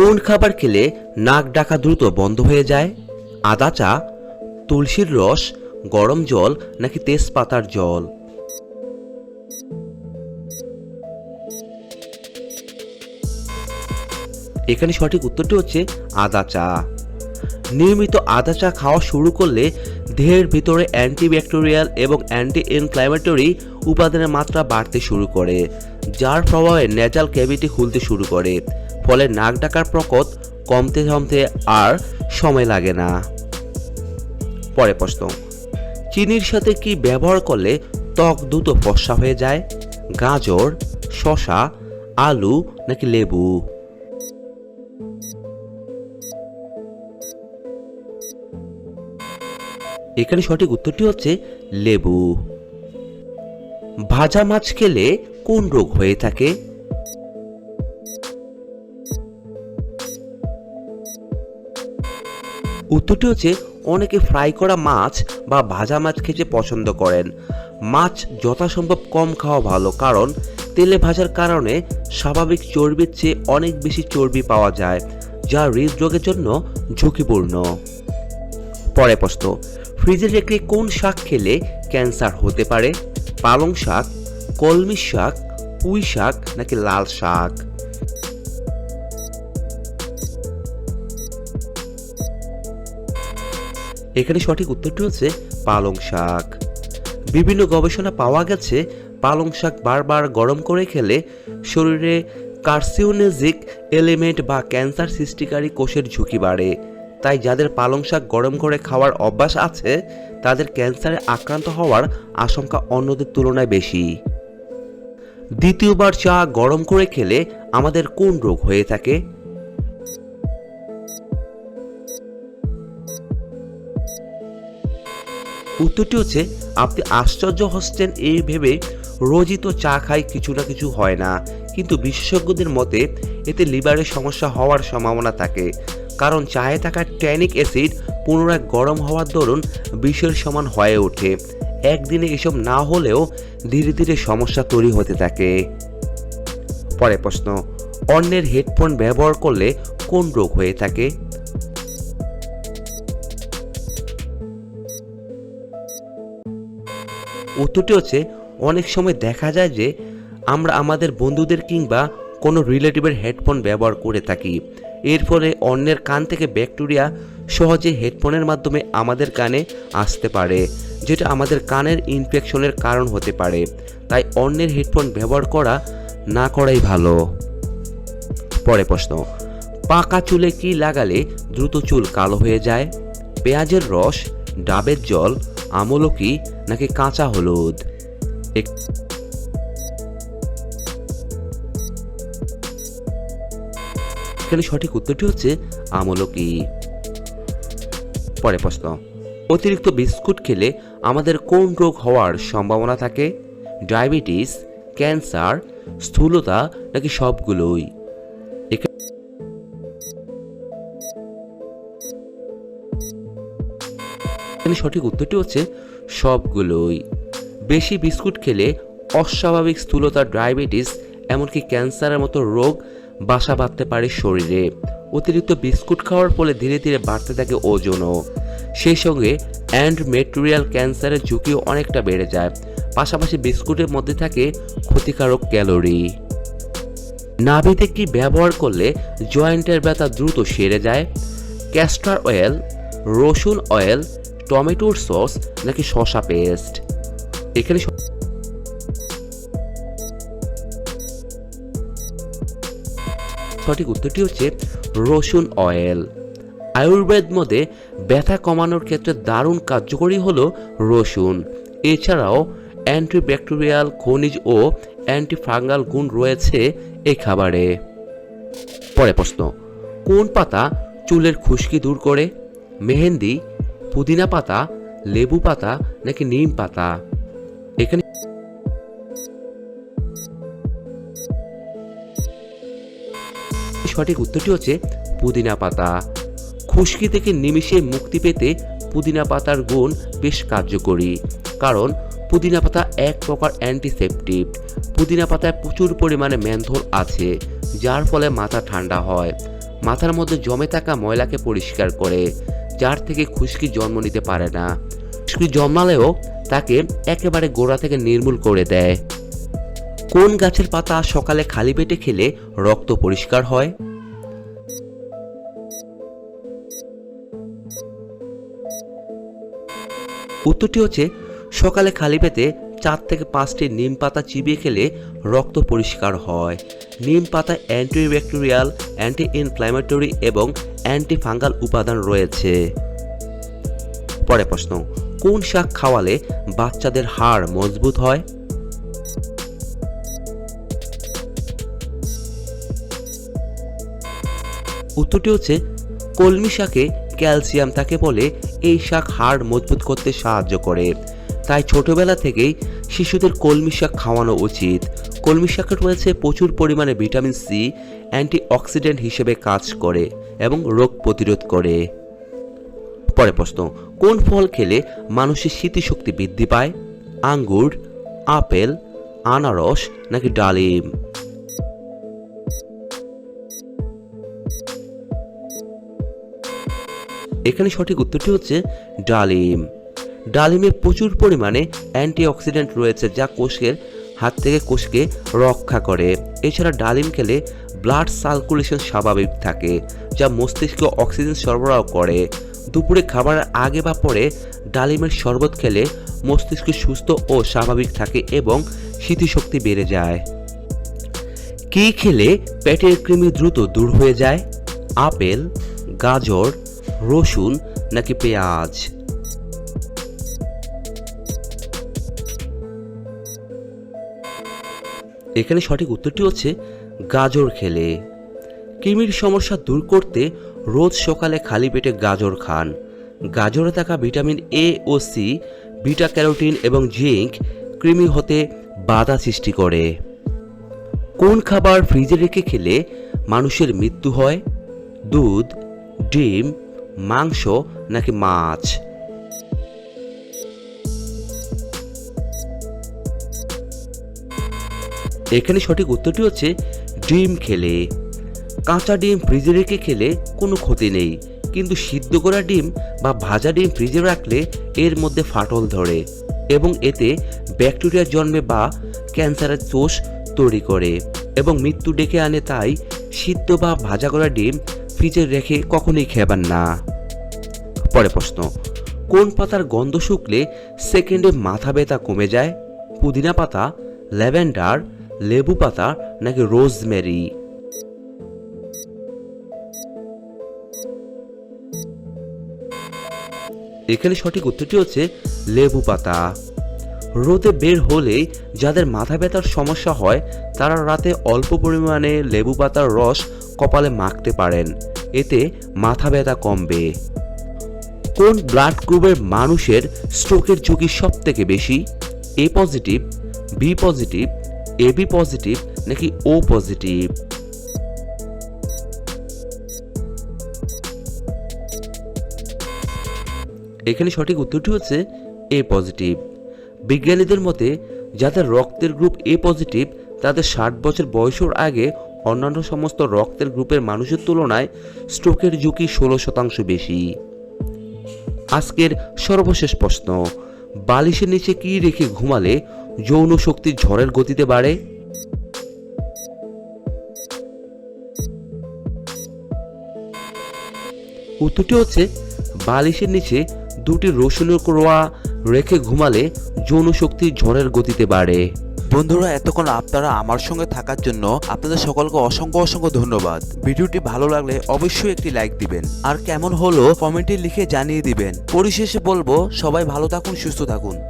কোন খাবার খেলে নাক ডাকা দ্রুত বন্ধ হয়ে যায়? আদা চা তুলসীর রস, গরম জল নাকি তেজপাতার জল? এখানে সঠিক উত্তরটি হচ্ছে আদা চা নিয়মিত আদা চা খাওয়া শুরু করলে দেহের ভিতরে অ্যান্টিব্যাকটেরিয়াল এবং অ্যান্টি ইনফ্ল্যামেটরি উপাদানের মাত্রা বাড়তে শুরু করে, যার প্রভাবে ন্যাজাল ক্যাভিটি খুলতে শুরু করে। ফলে নাক ডাকার প্রকট কমতে কমতে আর সময় লাগে না। পরে প্রশ্ন, চিনির সাথে কি ব্যবহার করলে ত্বক দ্রুত ফর্সা হয়ে যায়? গাজর, শসা, আলু নাকি লেবু? এখানে সঠিক উত্তরটি হচ্ছে লেবু। ভাজা মাছ খেলে কোন রোগ হয়ে থাকে? উত্তরটি হচ্ছে, অনেকে ফ্রাই করা মাছ বা ভাজা মাছ খেতে পছন্দ করেন। মাছ যথাসম্ভব কম খাওয়া ভালো, কারণ তেলে ভাজার কারণে স্বাভাবিক চর্বির চেয়ে অনেক বেশি চর্বি পাওয়া যায়, যা হৃদরোগের জন্য ঝুঁকিপূর্ণ। পরে প্রশ্ন, ফ্রিজে রেখে কোন শাক খেলে ক্যান্সার হতে পারে? পালং শাক, কলমি শাক, পুঁই শাক নাকি লাল শাক? এখানে সঠিক উত্তরটি হচ্ছে পালং শাক। বিভিন্ন গবেষণা পাওয়া গেছে, পালং শাক বারবার গরম করে খেলে শরীরে কার্সিওনেজিক এলিমেন্ট বা ক্যান্সার সৃষ্টিকারী কোষের ঝুঁকি বাড়ে। তাই যাদের পালং শাক গরম করে খাওয়ার অভ্যাস আছে, তাদের ক্যান্সারে আক্রান্ত হওয়ার আশঙ্কা অন্যদের তুলনায় বেশি। দ্বিতীয়বার চা গরম করে খেলে আমাদের কোন রোগ হয়ে থাকে? উত্তরটি হচ্ছে, আপনি আশ্চর্য হচ্ছেন এই ভেবে রোজই তো চা খাই কিছু না কিছু হয় না। কিন্তু বিশেষজ্ঞদের মতে, এতে লিভারের সমস্যা হওয়ার সম্ভাবনা থাকে। কারণ চায়ে থাকা ট্যানিক অ্যাসিড পুনরায় গরম হওয়ার দরুন বিষের সমান হয়ে ওঠে। একদিনে এসব না হলেও ধীরে ধীরে সমস্যা তৈরি হতে থাকে। পরে প্রশ্ন, অন্যের হেডফোন ব্যবহার করলে কোন রোগ হয়ে থাকে? উত্তরটি হচ্ছে, অনেক সময় দেখা যায় যে আমরা আমাদের বন্ধুদের কিংবা কোনো রিলেটিভের হেডফোন ব্যবহার করে থাকি। এর ফলে অন্যের কান থেকে ব্যাকটেরিয়া সহজে হেডফোনের মাধ্যমে আমাদের কানে আসতে পারে, যেটা আমাদের কানের ইনফেকশনের কারণ হতে পারে। তাই অন্যের হেডফোন ব্যবহার করা না করাই ভালো। পরে প্রশ্ন, পাকা চুলে কি লাগালে দ্রুত চুল কালো হয়ে যায়? পেঁয়াজের রস, ডাবের জল আমলকি নাকি কাঁচা হলুদ? এখানে সঠিক উত্তরটি হচ্ছে আমলকি পরে প্রশ্ন, অতিরিক্ত বিস্কুট খেলে আমাদের কোন রোগ হওয়ার সম্ভাবনা থাকে? ডায়াবেটিস, ক্যান্সার, স্থূলতা নাকি সবগুলোই? এখানে সঠিক উত্তরটি হচ্ছে সবগুলোই। বেশি বিস্কুট খেলে অস্বাভাবিক স্থূলতা, ডায়াবেটিস, এমনকি ক্যান্সারের মতো রোগ বাসা বাঁধতে পারে শরীরে। অতিরিক্ত বিস্কুট খাওয়ার ফলে ধীরে ধীরে বাড়তে থাকে ওজনও। সেই সঙ্গে অ্যান্ড মেটেরিয়াল ক্যান্সারের ঝুঁকিও অনেকটা বেড়ে যায়। পাশাপাশি বিস্কুটের মধ্যে থাকে ক্ষতিকারক ক্যালোরি। নাভিতে কি ব্যবহার করলে জয়েন্টের ব্যথা দ্রুত সেরে যায়? ক্যাস্টার অয়েল, রসুন অয়েল টমেটোর সস নাকি শসা পেস্ট এখানে সঠিক উত্তরটি হচ্ছে রসুন অয়েল আয়ুর্বেদ মধ্যে ব্যথা কমানোর ক্ষেত্রে দারুণ কার্যকরী হলো রসুন। এছাড়াও অ্যান্টিব্যাকটেরিয়াল খনিজ ও অ্যান্টিফাঙ্গাল গুণ রয়েছে এই খাবারে। পরে প্রশ্ন, কোন পাতা চুলের খুশকি দূর করে? মেহেন্দি পুদিনা পাতা, লেবু পাতা নাকি নিম পাতা? এখানে সঠিক উত্তরটি হচ্ছে পুদিনা পাতা। খুশকি থেকে নিমিষে মুক্তি পেতে পুদিনা পাতার গুণ বেশ কার্যকরী, কারণ পুদিনা পাতা এক প্রকার অ্যান্টিসেপটিভ পুদিনা পাতায় প্রচুর পরিমাণে ম্যানথল আছে, যার ফলে মাথা ঠান্ডা হয়। মাথার মধ্যে জমে থাকা ময়লাকে পরিষ্কার করে। যার থেকে খুশকি জন্ম নিতে পারে না। খুশকি জন্মালেও তাকে একেবারে গোড়া থেকে নির্মূল করে দেয়। কোন গাছের পাতা সকালে খালি পেটে খেলে রক্ত পরিষ্কার হয়? উত্তরটি হচ্ছে, সকালে খালি পেটে চার থেকে পাঁচটি নিম পাতা চিবিয়ে খেলে রক্ত পরিষ্কার হয়। নিম পাতা অ্যান্টিব্যাকটেরিয়াল অ্যান্টি ইনফ্ল্যামেটরি এবং অ্যান্টি ফাঙ্গাল উপাদান রয়েছে। পরে প্রশ্ন, কোন শাক খাওয়ালে বাচ্চাদের হাড় মজবুত হয়? উত্তরটি হচ্ছে, কলমি শাকে ক্যালসিয়াম থাকে বলে এই শাক হাড় মজবুত করতে সাহায্য করে। তাই ছোটবেলা থেকেই শিশুদের কলমি শাক খাওয়ানো উচিত। কলমি শাকে রয়েছে প্রচুর পরিমাণে ভিটামিন সি, অ্যান্টিঅক্সিডেন্ট হিসেবে কাজ করে এবং রোগ প্রতিরোধ করে। পরে প্রশ্ন, কোন ফল খেলে মানুষের স্মৃতিশক্তি বৃদ্ধি পায়? আঙ্গুর, আপেল, আনারস নাকি ডালিম? এখানে সঠিক উত্তরটি হচ্ছে ডালিম। ডালিমে প্রচুর পরিমাণে অ্যান্টিঅক্সিডেন্ট রয়েছে যা কোষের হাত থেকে কোষকে রক্ষা করে। এছাড়া ডালিম খেলে ব্লাড সার্কুলেশন স্বাভাবিক থাকে, যা মস্তিষ্কে অক্সিজেন সরবরাহ করে। দুপুরে খাবারের আগে বা পরে ডালিমের শরবত খেলে মস্তিষ্ক সুস্থ ও স্বাভাবিক থাকে এবং স্মৃতিশক্তি বেড়ে যায়। কি খেলে পেটের কৃমি দ্রুত দূর হয়ে যায়? আপেল, গাজর, রসুন নাকি পেঁয়াজ? এখানে সঠিক উত্তরটি হচ্ছে গাজর খেলে। কৃমির সমস্যা দূর করতে রোজ সকালে খালি পেটে গাজর খান। গাজরে থাকা ভিটামিন এ ও সি বিটা ক্যারোটিন এবং জিঙ্ক কৃমি হতে বাধা সৃষ্টি করে। কোন খাবার ফ্রিজে রেখে খেলে মানুষের মৃত্যু হয়? দুধ, ডিম, মাংস নাকি মাছ? এখানে সঠিক উত্তরটি হচ্ছে ডিম খেলে। কাঁচা ডিম ফ্রিজে রেখে খেলে কোনো ক্ষতি নেই, কিন্তু সিদ্ধ করা ডিম বা ভাজা ডিম ফ্রিজে রাখলে এর মধ্যে ফাটল ধরে এবং এতে ব্যাকটেরিয়া জন্মে বা ক্যান্সারের দোষ তৈরি করে এবং মৃত্যু ডেকে আনে তাই সিদ্ধ বা ভাজা করা ডিম ফ্রিজে রেখে কখনোই খেবেন না। পরে প্রশ্ন, কোন পাতার গন্ধ শুকলে সেকেন্ডে মাথা ব্যথা কমে যায়? পুদিনা পাতা, ল্যাভেন্ডার লেবু পাতা নাকি রোজমেরি? এখানে সঠিক উত্তরটি হচ্ছে লেবু পাতা। রোদে বের হলেই যাদের মাথা ব্যথার সমস্যা হয়, তারা রাতে অল্প পরিমাণে লেবু পাতার রস কপালে মাখতে পারেন। এতে মাথা ব্যথা কমবে। কোন ব্লাড গ্রুপের মানুষের স্ট্রোকের ঝুঁকি সব থেকে বেশি? A positive, B positive AB positive নাকি ও পজিটিভ এখানে সঠিক উত্তরটি হচ্ছে এ পজিটিভ বিজ্ঞানীদের মতে, যাদের রক্তের গ্রুপ এ পজিটিভ তাদের ষাট বছর বয়সের আগে অন্যান্য সমস্ত রক্তের গ্রুপের মানুষের তুলনায় স্ট্রোকের ঝুঁকি ষোলো শতাংশ বেশি। আজকের সর্বশেষ প্রশ্ন, বালিশের নিচে কি রেখে ঘুমালে যৌন শক্তির ঝড়ের গতিতে বাড়ে। উত্তরটি হচ্ছে, বালিশের নিচে দুটি রসুনের কোয়া রেখে ঘুমালে যৌন শক্তির ঝড়ের গতিতে বাড়ে। বন্ধুরা, এতক্ষণ আপনারা আমার সঙ্গে থাকার জন্য আপনাদের সকলকে অসংখ্য অসংখ্য ধন্যবাদ। ভিডিওটি ভালো লাগলে অবশ্যই একটি লাইক দিবেন। আর কেমন হলো কমেন্টে লিখে জানিয়ে দিবেন। পরিশেষে বলব, সবাই ভালো থাকুন, সুস্থ থাকুন।